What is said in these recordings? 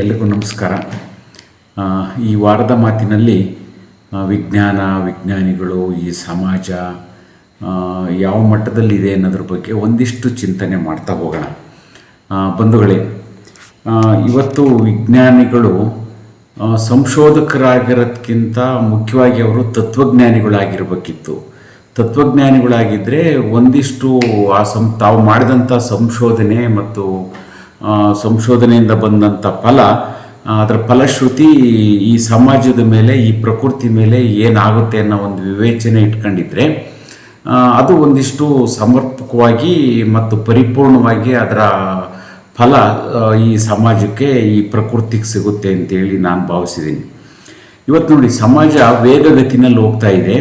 ಎಲ್ರಿಗೂ ನಮಸ್ಕಾರ. ಈ ವಾರದ ಮಾತಿನಲ್ಲಿ ವಿಜ್ಞಾನ, ವಿಜ್ಞಾನಿಗಳು, ಈ ಸಮಾಜ ಯಾವ ಮಟ್ಟದಲ್ಲಿದೆ ಅನ್ನೋದ್ರ ಬಗ್ಗೆ ಒಂದಿಷ್ಟು ಚಿಂತನೆ ಮಾಡ್ತಾ ಹೋಗೋಣ. ಬಂಧುಗಳೇ ಇವತ್ತು ವಿಜ್ಞಾನಿಗಳು ಸಂಶೋಧಕರಾಗಿರೋದಕ್ಕಿಂತ ಮುಖ್ಯವಾಗಿ ಅವರು ತತ್ವಜ್ಞಾನಿಗಳಾಗಿರಬೇಕಿತ್ತು. ತತ್ವಜ್ಞಾನಿಗಳಾಗಿದ್ದರೆ ಒಂದಿಷ್ಟು ಆ ಸಂ, ತಾವು ಮಾಡಿದಂಥ ಸಂಶೋಧನೆ ಮತ್ತು ಸಂಶೋಧನೆಯಿಂದ ಬಂದಂಥ ಫಲ ಅದರ ಫಲಶ್ರುತಿ ಈ ಸಮಾಜದ ಮೇಲೆ, ಈ ಪ್ರಕೃತಿ ಮೇಲೆ ಏನಾಗುತ್ತೆ ಅನ್ನೋ ಒಂದು ವಿವೇಚನೆ ಇಟ್ಕೊಂಡಿದ್ರೆ ಅದು ಒಂದಿಷ್ಟು ಸಮರ್ಪಕವಾಗಿ ಮತ್ತು ಪರಿಪೂರ್ಣವಾಗಿ ಅದರ ಫಲ ಈ ಸಮಾಜಕ್ಕೆ, ಈ ಪ್ರಕೃತಿಗೆ ಸಿಗುತ್ತೆ ಅಂತೇಳಿ ನಾನು ಭಾವಿಸಿದ್ದೀನಿ. ಇವತ್ತು ನೋಡಿ, ಸಮಾಜ ವೇಗಗತಿನಲ್ಲಿ ಹೋಗ್ತಾ ಇದೆ.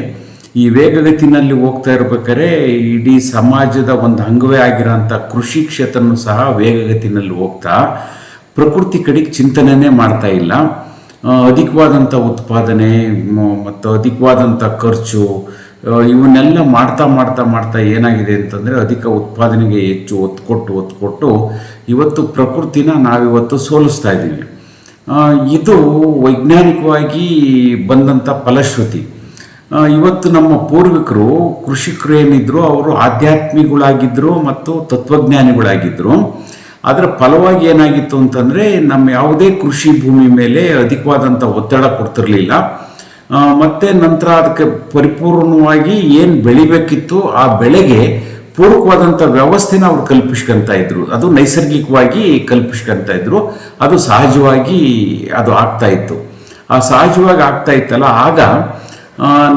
ಈ ವೇಗಗತಿನಲ್ಲಿ ಹೋಗ್ತಾ ಇರ್ಬೇಕಾದ್ರೆ ಇಡೀ ಸಮಾಜದ ಒಂದು ಅಂಗವೇ ಆಗಿರೋಂಥ ಕೃಷಿ ಕ್ಷೇತ್ರನೂ ಸಹ ವೇಗಗತಿನಲ್ಲಿ ಹೋಗ್ತಾ ಪ್ರಕೃತಿ ಕಡೆಗೆ ಚಿಂತನೆನೇ ಮಾಡ್ತಾ ಇಲ್ಲ. ಅಧಿಕವಾದಂಥ ಉತ್ಪಾದನೆ ಮತ್ತು ಅಧಿಕವಾದಂಥ ಖರ್ಚು ಇವನ್ನೆಲ್ಲ ಮಾಡ್ತಾ ಮಾಡ್ತಾ ಮಾಡ್ತಾ ಏನಾಗಿದೆ ಅಂತಂದರೆ ಅಧಿಕ ಉತ್ಪಾದನೆಗೆ ಹೆಚ್ಚು ಒತ್ತು ಕೊಟ್ಟು ಒತ್ತು ಕೊಟ್ಟು ಇವತ್ತು ಪ್ರಕೃತಿನ ನಾವಿವತ್ತು ಸೋಲಿಸ್ತಾ ಇದ್ದೀವಿ. ಇದು ವೈಜ್ಞಾನಿಕವಾಗಿ ಬಂದಂಥ ಫಲಶ್ರುತಿ. ಇವತ್ತು ನಮ್ಮ ಪೂರ್ವಿಕರು ಕೃಷಿಕರು ಏನಿದ್ರು ಅವರು ಆಧ್ಯಾತ್ಮಿಗಳಾಗಿದ್ದರು ಮತ್ತು ತತ್ವಜ್ಞಾನಿಗಳಾಗಿದ್ದರು ಅದರ ಫಲವಾಗಿ ಏನಾಗಿತ್ತು ಅಂತಂದರೆ, ನಮ್ಮ ಯಾವುದೇ ಕೃಷಿ ಭೂಮಿ ಮೇಲೆ ಅಧಿಕವಾದಂಥ ಒತ್ತಡ ಕೊಡ್ತಿರಲಿಲ್ಲ. ಮತ್ತು ನಂತರ ಅದಕ್ಕೆ ಪರಿಪೂರ್ಣವಾಗಿ ಏನು ಬೆಳಿಬೇಕಿತ್ತು, ಆ ಬೆಳೆಗೆ ಪೂರಕವಾದಂಥ ವ್ಯವಸ್ಥೆನ ಅವ್ರು ಕಲ್ಪಿಸ್ಕೊಂತ ಇದ್ರು. ಅದು ನೈಸರ್ಗಿಕವಾಗಿ ಕಲ್ಪಿಸ್ಕೊಂತ ಇದ್ರು. ಅದು ಸಹಜವಾಗಿ ಅದು ಆಗ್ತಾ ಇತ್ತು. ಆ ಸಹಜವಾಗಿ ಆಗ್ತಾ ಇತ್ತಲ್ಲ, ಆಗ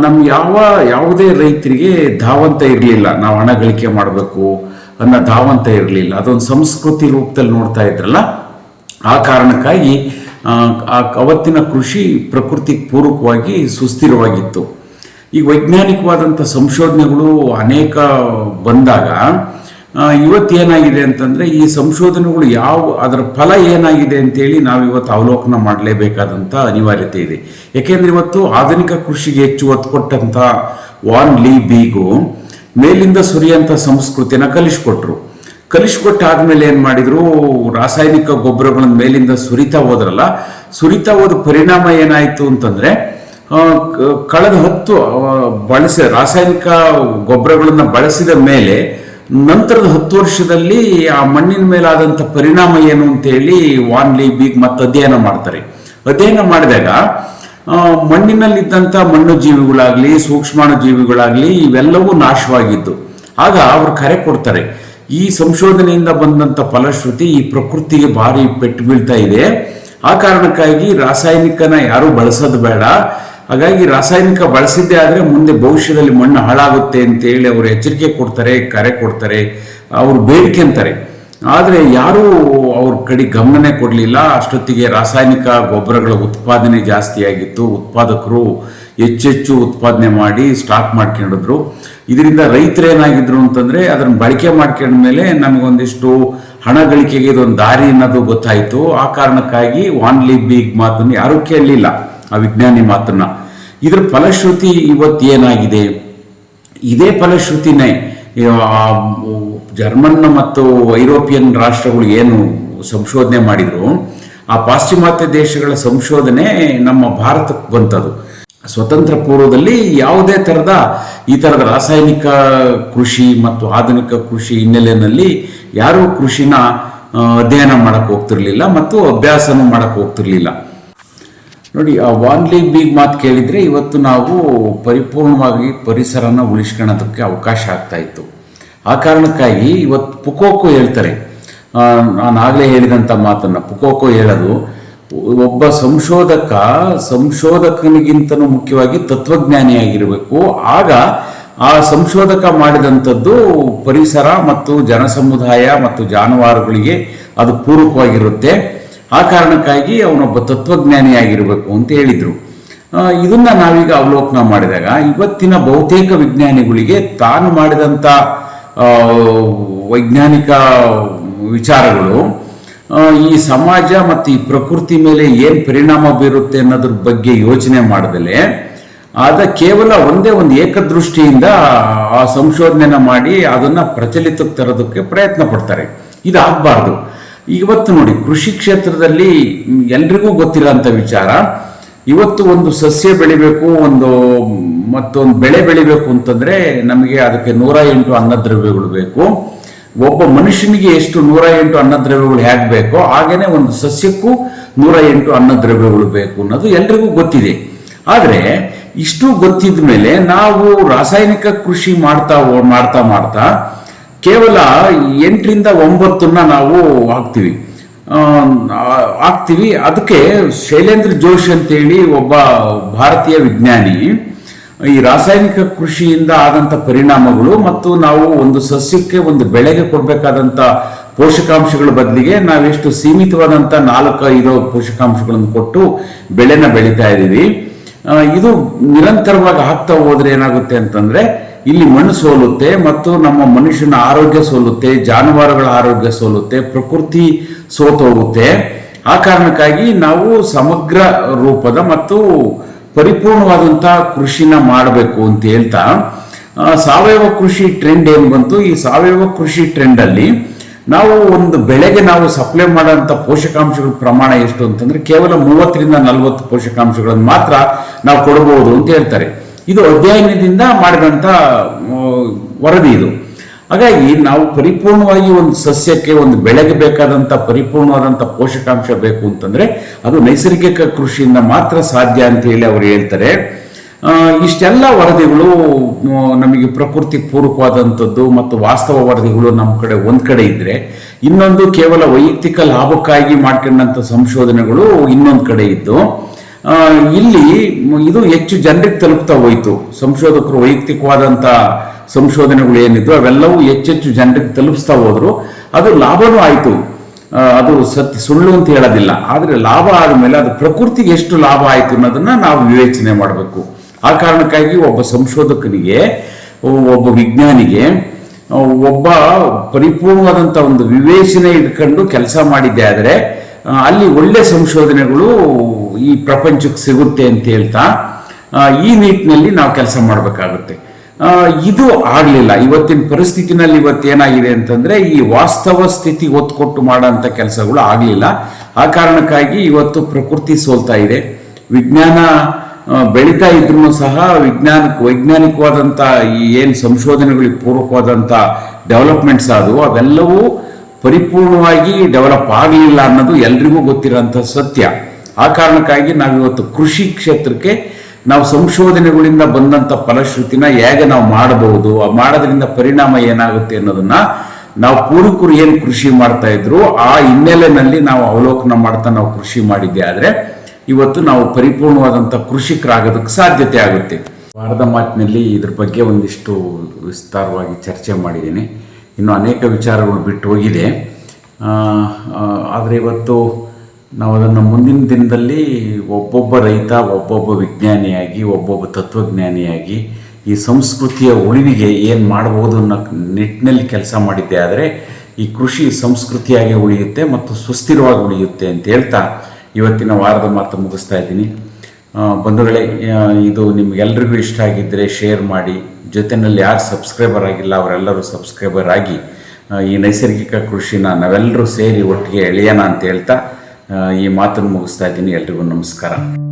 ನಮ್ಮ ಯಾವ ಯಾವುದೇ ರೈತರಿಗೆ ಧಾವಂತ ಇರಲಿಲ್ಲ. ನಾವು ಹಣ ಗಳಿಕೆ ಮಾಡಬೇಕು ಅನ್ನೋ ಧಾವಂತ ಇರಲಿಲ್ಲ. ಅದೊಂದು ಸಂಸ್ಕೃತಿ ರೂಪದಲ್ಲಿ ನೋಡ್ತಾ ಇದ್ರಲ್ಲ? ಆ ಕಾರಣಕ್ಕಾಗಿ ಆ, ಅವತ್ತಿನ ಕೃಷಿ ಪ್ರಕೃತಿಗೆ ಪೂರಕವಾಗಿ ಸುಸ್ಥಿರವಾಗಿತ್ತು. ಈ ವೈಜ್ಞಾನಿಕವಾದಂಥ ಸಂಶೋಧನೆಗಳು ಅನೇಕ ಬಂದಾಗ ಇವತ್ತೇನಾಗಿದೆ ಅಂತಂದರೆ ಈ ಸಂಶೋಧನೆಗಳು ಯಾವ, ಅದರ ಫಲ ಏನಾಗಿದೆ ಅಂತೇಳಿ ನಾವು ಇವತ್ತು ಅವಲೋಕನ ಮಾಡಲೇಬೇಕಾದಂಥ ಅನಿವಾರ್ಯತೆ ಇದೆ. ಏಕೆಂದರೆ ಇವತ್ತು ಆಧುನಿಕ ಕೃಷಿಗೆ ಹೆಚ್ಚು ಒತ್ತು ಕೊಟ್ಟಂಥ ವಾನ್ ಲೀ ಬೀಗು ಮೇಲಿಂದ ಸುರಿಯಂಥ ಸಂಸ್ಕೃತಿನ ಕಲಿಸ್ಕೊಟ್ರು. ಕಲಿಸ್ಕೊಟ್ಟಾದ್ಮೇಲೆ ಏನು ಮಾಡಿದ್ರು, ರಾಸಾಯನಿಕ ಗೊಬ್ಬರಗಳನ್ನ ಮೇಲಿಂದ ಸುರಿತಾ ಹೋದ್ರಲ್ಲ, ಸುರಿತಾ ಹೋದ ಪರಿಣಾಮ ಏನಾಯಿತು ಅಂತಂದರೆ ಕಳೆದ ಹತ್ತು ಬಳಸಿ, ರಾಸಾಯನಿಕ ಗೊಬ್ಬರಗಳನ್ನು ಬಳಸಿದ ಮೇಲೆ ನಂತರದ ಹತ್ತು ವರ್ಷದಲ್ಲಿ ಆ ಮಣ್ಣಿನ ಮೇಲಾದಂಥ ಪರಿಣಾಮ ಏನು ಅಂತೇಳಿ ವಾನ್ಲಿ ಬೀಗ್ ಮತ್ತು ಅಧ್ಯಯನ ಮಾಡ್ತಾರೆ. ಅಧ್ಯಯನ ಮಾಡಿದಾಗ ಮಣ್ಣಿನಲ್ಲಿದ್ದಂಥ ಮಣ್ಣು ಜೀವಿಗಳಾಗಲಿ ಸೂಕ್ಷ್ಮಾಣು ಜೀವಿಗಳಾಗಲಿ ಇವೆಲ್ಲವೂ ನಾಶವಾಗಿದ್ದು. ಆಗ ಅವರು ಕರೆ ಕೊಡ್ತಾರೆ, ಈ ಸಂಶೋಧನೆಯಿಂದ ಬಂದಂಥ ಫಲಶ್ರುತಿ ಈ ಪ್ರಕೃತಿಗೆ ಭಾರಿ ಪೆಟ್ಟು ಬೀಳ್ತಾ ಇದೆ. ಆ ಕಾರಣಕ್ಕಾಗಿ ರಾಸಾಯನಿಕನ ಯಾರೂ ಬಳಸೋದು ಬೇಡ ಹಾಗಾಗಿ ರಾಸಾಯನಿಕ ಬಳಸಿದ್ದೇ ಆದರೆ ಮುಂದೆ ಭವಿಷ್ಯದಲ್ಲಿ ಮಣ್ಣು ಹಾಳಾಗುತ್ತೆ ಅಂತೇಳಿ ಅವರು ಎಚ್ಚರಿಕೆ ಕೊಡ್ತಾರೆ, ಕರೆ ಕೊಡ್ತಾರೆ, ಅವರು ಬೇಡಿಕೆ ಅಂತಾರೆ. ಆದರೆ ಯಾರೂ ಅವ್ರ ಕಡೆ ಗಮನನೇ ಕೊಡಲಿಲ್ಲ. ಅಷ್ಟೊತ್ತಿಗೆ ರಾಸಾಯನಿಕ ಗೊಬ್ಬರಗಳ ಉತ್ಪಾದನೆ ಜಾಸ್ತಿ ಆಗಿತ್ತು. ಉತ್ಪಾದಕರು ಹೆಚ್ಚೆಚ್ಚು ಉತ್ಪಾದನೆ ಮಾಡಿ ಸ್ಟಾಕ್ ಮಾಡ್ಕೊಂಡಿದ್ರು. ಇದರಿಂದ ರೈತರು ಏನಾಗಿದ್ರು ಅಂತಂದ್ರೆ ಅದನ್ನು ಬಳಕೆ ಮಾಡ್ಕೊಂಡ್ಮೇಲೆ ನಮಗೊಂದಿಷ್ಟು ಹಣ ಗಳಿಕೆಗೆ ಇದೊಂದು ದಾರಿ ಅನ್ನೋದು ಗೊತ್ತಾಯಿತು. ಆ ಕಾರಣಕ್ಕಾಗಿ ವಾನ್ಲಿ ಬೀಗ್ ಮಾತನ್ನು ಯಾರೂ ಕೇಳಲಿಲ್ಲ. ಆ ವಿಜ್ಞಾನಿ ಮಾತನ್ನ ಇದ್ರ ಫಲಶ್ರುತಿ ಇವತ್ತು ಏನಾಗಿದೆ? ಇದೇ ಫಲಶ್ರುತಿನೇ ಜರ್ಮನ್ ಮತ್ತು ಐರೋಪಿಯನ್ ರಾಷ್ಟ್ರಗಳು ಏನು ಸಂಶೋಧನೆ ಮಾಡಿದ್ರು, ಆ ಪಾಶ್ಚಿಮಾತ್ಯ ದೇಶಗಳ ಸಂಶೋಧನೆ ನಮ್ಮ ಭಾರತಕ್ಕೆ ಬಂತದು. ಸ್ವತಂತ್ರ ಪೂರ್ವದಲ್ಲಿ ಯಾವುದೇ ಥರದ ಈ ಥರದ ರಾಸಾಯನಿಕ ಕೃಷಿ ಮತ್ತು ಆಧುನಿಕ ಕೃಷಿ ಹಿನ್ನೆಲೆಯಲ್ಲಿ ಯಾರೂ ಕೃಷಿನ ಅಧ್ಯಯನ ಮಾಡಕ್ಕೆ ಹೋಗ್ತಿರ್ಲಿಲ್ಲ ಮತ್ತು ಅಭ್ಯಾಸನೂ ಮಾಡಕ್ಕೆ ಹೋಗ್ತಿರ್ಲಿಲ್ಲ. ನೋಡಿ, ಆ ವಾನ್ಲಿ ಬೀಗ್ ಮಾತು ಕೇಳಿದರೆ ಇವತ್ತು ನಾವು ಪರಿಪೂರ್ಣವಾಗಿ ಪರಿಸರನ ಉಳಿಸ್ಕೊಳ್ಳೋದಕ್ಕೆ ಅವಕಾಶ ಆಗ್ತಾ ಇತ್ತು. ಆ ಕಾರಣಕ್ಕಾಗಿ ಇವತ್ತು ಪುಕೋಕೋ ಹೇಳ್ತಾರೆ. ನಾನು ಆಗಲೇ ಹೇಳಿದಂಥ ಮಾತನ್ನು ಪುಕೋಕೋ ಹೇಳೋದು, ಒಬ್ಬ ಸಂಶೋಧಕ ಸಂಶೋಧಕನಿಗಿಂತನೂ ಮುಖ್ಯವಾಗಿ ತತ್ವಜ್ಞಾನಿಯಾಗಿರಬೇಕು. ಆಗ ಆ ಸಂಶೋಧಕ ಮಾಡಿದಂಥದ್ದು ಪರಿಸರ ಮತ್ತು ಜನಸಮುದಾಯ ಮತ್ತು ಜಾನುವಾರುಗಳಿಗೆ ಅದು ಪೂರಕವಾಗಿರುತ್ತೆ. ಆ ಕಾರಣಕ್ಕಾಗಿ ಅವನೊಬ್ಬ ತತ್ವಜ್ಞಾನಿಯಾಗಿರಬೇಕು ಅಂತ ಹೇಳಿದರು. ಇದನ್ನು ನಾವೀಗ ಅವಲೋಕನ ಮಾಡಿದಾಗ ಇವತ್ತಿನ ಬಹುತೇಕ ವಿಜ್ಞಾನಿಗಳಿಗೆ ತಾನು ಮಾಡಿದಂಥ ವೈಜ್ಞಾನಿಕ ವಿಚಾರಗಳು ಈ ಸಮಾಜ ಮತ್ತು ಈ ಪ್ರಕೃತಿ ಮೇಲೆ ಏನು ಪರಿಣಾಮ ಬೀರುತ್ತೆ ಅನ್ನೋದ್ರ ಬಗ್ಗೆ ಯೋಚನೆ ಮಾಡದಲೆ, ಆದ ಕೇವಲ ಒಂದೇ ಒಂದು ಏಕದೃಷ್ಟಿಯಿಂದ ಆ ಸಂಶೋಧನೆನ ಮಾಡಿ ಅದನ್ನ ಪ್ರಚಲಿತಕ್ಕೆ ತರೋದಕ್ಕೆ ಪ್ರಯತ್ನ ಪಡ್ತಾರೆ. ಇದಾಗಬಾರ್ದು. ಇವತ್ತು ನೋಡಿ, ಕೃಷಿ ಕ್ಷೇತ್ರದಲ್ಲಿ ಎಲ್ರಿಗೂ ಗೊತ್ತಿರೋಂಥ ವಿಚಾರ, ಇವತ್ತು ಒಂದು ಸಸ್ಯ ಬೆಳಿಬೇಕು, ಒಂದು ಮತ್ತೊಂದು ಬೆಳೆ ಬೆಳಿಬೇಕು ಅಂತಂದ್ರೆ ನಮಗೆ ಅದಕ್ಕೆ ನೂರ ಎಂಟು ಅನ್ನದ್ರವ್ಯಗಳು ಬೇಕು. ಒಬ್ಬ ಮನುಷ್ಯನಿಗೆ ಎಷ್ಟು ನೂರ ಎಂಟು ಅನ್ನದ್ರವ್ಯಗಳು ಹೇಗೆ ಬೇಕೋ ಹಾಗೇನೆ ಒಂದು ಸಸ್ಯಕ್ಕೂ ನೂರ ಎಂಟು ಅನ್ನದ್ರವ್ಯಗಳು ಬೇಕು ಅನ್ನೋದು ಎಲ್ರಿಗೂ ಗೊತ್ತಿದೆ. ಆದರೆ ಇಷ್ಟು ಗೊತ್ತಿದ ಮೇಲೆ ನಾವು ರಾಸಾಯನಿಕ ಕೃಷಿ ಮಾಡ್ತಾ ಮಾಡ್ತಾ ಮಾಡ್ತಾ ಕೇವಲ ಎಂಟರಿಂದ ಒಂಬತ್ತನ್ನ ನಾವು ಹಾಕ್ತೀವಿ. ಹಾಕ್ತೀವಿ. ಅದಕ್ಕೆ ಶೈಲೇಂದ್ರ ಜೋಶಿ ಅಂತೇಳಿ ಒಬ್ಬ ಭಾರತೀಯ ವಿಜ್ಞಾನಿ. ಈ ರಾಸಾಯನಿಕ ಕೃಷಿಯಿಂದ ಆದಂಥ ಪರಿಣಾಮಗಳು ಮತ್ತು ನಾವು ಒಂದು ಸಸ್ಯಕ್ಕೆ ಒಂದು ಬೆಳೆಗೆ ಕೊಡಬೇಕಾದಂಥ ಪೋಷಕಾಂಶಗಳ ಬದಲಿಗೆ ನಾವೆಷ್ಟು ಸೀಮಿತವಾದಂಥ ನಾಲ್ಕು, ಐದು ಪೋಷಕಾಂಶಗಳನ್ನು ಕೊಟ್ಟು ಬೆಳೆನ ಬೆಳೀತಾ ಇದ್ದೀವಿ. ಇದು ನಿರಂತರವಾಗಿ ಹಾಕ್ತಾ ಹೋದ್ರೆ ಏನಾಗುತ್ತೆ ಅಂತಂದ್ರೆ ಇಲ್ಲಿ ಮಣ್ಣು ಸೋಲುತ್ತೆ ಮತ್ತು ನಮ್ಮ ಮನುಷ್ಯನ ಆರೋಗ್ಯ ಸೋಲುತ್ತೆ, ಜಾನುವಾರುಗಳ ಆರೋಗ್ಯ ಸೋಲುತ್ತೆ, ಪ್ರಕೃತಿ ಸೋತೋಗುತ್ತೆ. ಆ ಕಾರಣಕ್ಕಾಗಿ ನಾವು ಸಮಗ್ರ ರೂಪದ ಮತ್ತು ಪರಿಪೂರ್ಣವಾದಂಥ ಕೃಷಿನ ಮಾಡಬೇಕು ಅಂತ ಹೇಳ್ತಾ ಸಾವಯವ ಕೃಷಿ ಟ್ರೆಂಡ್ ಏನು ಬಂತು? ಈ ಸಾವಯವ ಕೃಷಿ ಟ್ರೆಂಡ್ ಅಲ್ಲಿ ನಾವು ಒಂದು ಬೆಳೆಗೆ ನಾವು ಸಪ್ಲೈ ಮಾಡೋಂಥ ಪೋಷಕಾಂಶಗಳ ಪ್ರಮಾಣ ಎಷ್ಟು ಅಂತಂದ್ರೆ ಕೇವಲ ಮೂವತ್ತರಿಂದ ನಲವತ್ತು ಪೋಷಕಾಂಶಗಳನ್ನು ಮಾತ್ರ ನಾವು ಕೊಡಬಹುದು ಅಂತ ಹೇಳ್ತಾರೆ. ಇದು ಅಧ್ಯಯನದಿಂದ ಮಾಡಿದಂಥ ವರದಿ ಇದು. ಹಾಗಾಗಿ ನಾವು ಪರಿಪೂರ್ಣವಾಗಿ ಒಂದು ಸಸ್ಯಕ್ಕೆ ಒಂದು ಬೆಳೆಗೆ ಬೇಕಾದಂಥ ಪರಿಪೂರ್ಣವಾದಂಥ ಪೋಷಕಾಂಶ ಬೇಕು ಅಂತಂದರೆ ಅದು ನೈಸರ್ಗಿಕ ಕೃಷಿಯಿಂದ ಮಾತ್ರ ಸಾಧ್ಯ ಅಂತ ಹೇಳಿ ಅವರು ಹೇಳ್ತಾರೆ. ಇಷ್ಟೆಲ್ಲ ವರದಿಗಳು ನಮಗೆ ಪ್ರಕೃತಿ ಪೂರಕವಾದಂಥದ್ದು ಮತ್ತು ವಾಸ್ತವ ವರದಿಗಳು ನಮ್ಮ ಕಡೆ ಒಂದು ಕಡೆ ಇದ್ದರೆ ಇನ್ನೊಂದು ಕೇವಲ ವೈಯಕ್ತಿಕ ಲಾಭಕ್ಕಾಗಿ ಮಾಡ್ಕೊಂಡಂಥ ಸಂಶೋಧನೆಗಳು ಇನ್ನೊಂದು ಕಡೆ ಇದ್ದು ಇಲ್ಲಿ ಇದು ಹೆಚ್ಚು ಜನರಿಗೆ ತಲುಪ್ತಾ ಹೋಯಿತು. ಸಂಶೋಧಕರು ವೈಯಕ್ತಿಕವಾದಂಥ ಸಂಶೋಧನೆಗಳು ಏನಿದ್ದು ಅವೆಲ್ಲವೂ ಹೆಚ್ಚೆಚ್ಚು ಜನರಿಗೆ ತಲುಪಿಸ್ತಾ ಹೋದ್ರು. ಅದು ಲಾಭನೂ ಆಯಿತು. ಅದು ಸತ್ಯ ಸುಳ್ಳು ಅಂತ ಹೇಳೋದಿಲ್ಲ. ಆದರೆ ಲಾಭ ಆದಮೇಲೆ ಅದು ಪ್ರಕೃತಿಗೆ ಎಷ್ಟು ಲಾಭ ಆಯಿತು ಅನ್ನೋದನ್ನ ನಾವು ವಿವೇಚನೆ ಮಾಡಬೇಕು. ಆ ಕಾರಣಕ್ಕಾಗಿ ಒಬ್ಬ ಸಂಶೋಧಕನಿಗೆ, ಒಬ್ಬ ವಿಜ್ಞಾನಿಗೆ ಒಬ್ಬ ಪರಿಪೂರ್ಣವಾದಂಥ ಒಂದು ವಿವೇಚನೆ ಇಟ್ಕೊಂಡು ಕೆಲಸ ಮಾಡಿದ್ದೆ. ಆದರೆ ಅಲ್ಲಿ ಒಳ್ಳೆ ಸಂಶೋಧನೆಗಳು ಈ ಪ್ರಪಂಚಕ್ಕೆ ಸಿಗುತ್ತೆ ಅಂತ ಹೇಳ್ತಾ ಈ ನಿಟ್ಟಿನಲ್ಲಿ ನಾವು ಕೆಲಸ ಮಾಡಬೇಕಾಗುತ್ತೆ. ಇದು ಆಗಲಿಲ್ಲ. ಇವತ್ತಿನ ಪರಿಸ್ಥಿತಿನಲ್ಲಿ ಇವತ್ತೇನಾಗಿದೆ ಅಂತಂದರೆ, ಈ ವಾಸ್ತವ ಸ್ಥಿತಿ ಒತ್ತು ಮಾಡೋಂಥ ಕೆಲಸಗಳು ಆಗಲಿಲ್ಲ. ಆ ಕಾರಣಕ್ಕಾಗಿ ಇವತ್ತು ಪ್ರಕೃತಿ ಸೋಲ್ತಾ ಇದೆ. ವಿಜ್ಞಾನ ಬೆಳೀತಾ ಇದ್ರೂ ಸಹ ವಿಜ್ಞಾನಕ್ಕೆ ವೈಜ್ಞಾನಿಕವಾದಂಥ ಈ ಏನು ಸಂಶೋಧನೆಗಳಿಗೆ ಪೂರಕವಾದಂಥ ಡೆವಲಪ್ಮೆಂಟ್ಸ್ ಆದವು, ಅವೆಲ್ಲವೂ ಪರಿಪೂರ್ಣವಾಗಿ ಡೆವಲಪ್ ಆಗಲಿಲ್ಲ ಅನ್ನೋದು ಎಲ್ರಿಗೂ ಗೊತ್ತಿರೋಂಥ ಸತ್ಯ. ಆ ಕಾರಣಕ್ಕಾಗಿ ನಾವಿವತ್ತು ಕೃಷಿ ಕ್ಷೇತ್ರಕ್ಕೆ ನಾವು ಸಂಶೋಧನೆಗಳಿಂದ ಬಂದಂಥ ಫಲಶ್ರುತಿನ ಹೇಗೆ ನಾವು ಮಾಡಬಹುದು, ಆ ಮಾಡೋದ್ರಿಂದ ಪರಿಣಾಮ ಏನಾಗುತ್ತೆ ಅನ್ನೋದನ್ನ ನಾವು ಪೂರ್ವಕರು ಏನು ಕೃಷಿ ಮಾಡ್ತಾ ಇದ್ರು, ಆ ಹಿನ್ನೆಲೆಯಲ್ಲಿ ನಾವು ಅವಲೋಕನ ಮಾಡ್ತಾ ನಾವು ಕೃಷಿ ಮಾಡಿದ್ದೆ. ಆದರೆ ಇವತ್ತು ನಾವು ಪರಿಪೂರ್ಣವಾದಂಥ ಕೃಷಿಕರಾಗೋದಕ್ಕೆ ಸಾಧ್ಯತೆ ಆಗುತ್ತೆ. ವಾರದ ಮಾತಿನಲ್ಲಿ ಇದ್ರ ಬಗ್ಗೆ ಒಂದಿಷ್ಟು ವಿಸ್ತಾರವಾಗಿ ಚರ್ಚೆ ಮಾಡಿದ್ದೀನಿ. ಇನ್ನು ಅನೇಕ ವಿಚಾರಗಳು ಬಿಟ್ಟು ಹೋಗಿದೆ. ಆದರೆ ಇವತ್ತು ನಾವು ಅದನ್ನು ಮುಂದಿನ ದಿನದಲ್ಲಿ ಒಬ್ಬೊಬ್ಬ ರೈತ, ಒಬ್ಬೊಬ್ಬ ವಿಜ್ಞಾನಿಯಾಗಿ, ಒಬ್ಬೊಬ್ಬ ತತ್ವಜ್ಞಾನಿಯಾಗಿ ಈ ಸಂಸ್ಕೃತಿಯ ಉಳಿವಿಗೆ ಏನು ಮಾಡ್ಬೋದು ಅನ್ನೋ ನಿಟ್ಟಿನಲ್ಲಿ ಕೆಲಸ ಮಾಡಿದ್ದೆ. ಆದರೆ ಈ ಕೃಷಿ ಸಂಸ್ಕೃತಿಯಾಗಿ ಉಳಿಯುತ್ತೆ ಮತ್ತು ಸುಸ್ಥಿರವಾಗಿ ಉಳಿಯುತ್ತೆ ಅಂತ ಹೇಳ್ತಾ ಇವತ್ತಿನ ವಾರದ ಮಾತು ಮುಗಿಸ್ತಾ ಇದ್ದೀನಿ. ಬಂಧುಗಳೇ ಇದು ನಿಮಗೆಲ್ರಿಗೂ ಇಷ್ಟ ಆಗಿದ್ದರೆ ಶೇರ್ ಮಾಡಿ. ಜೊತೆಯಲ್ಲಿ ಯಾರು ಸಬ್ಸ್ಕ್ರೈಬರ್ ಆಗಿಲ್ಲ, ಅವರೆಲ್ಲರೂ ಸಬ್ಸ್ಕ್ರೈಬರ್ ಆಗಿ ಈ ನೈಸರ್ಗಿಕ ಕೃಷಿನ ನಾವೆಲ್ಲರೂ ಸೇರಿ ಒಟ್ಟಿಗೆ ಎಳೆಯೋಣ ಅಂತ ಹೇಳ್ತಾ ಈ ಮಾತನ್ನು ಮುಗಿಸ್ತಾ ಇದ್ದೀನಿ. ಎಲ್ರಿಗೂ ನಮಸ್ಕಾರ.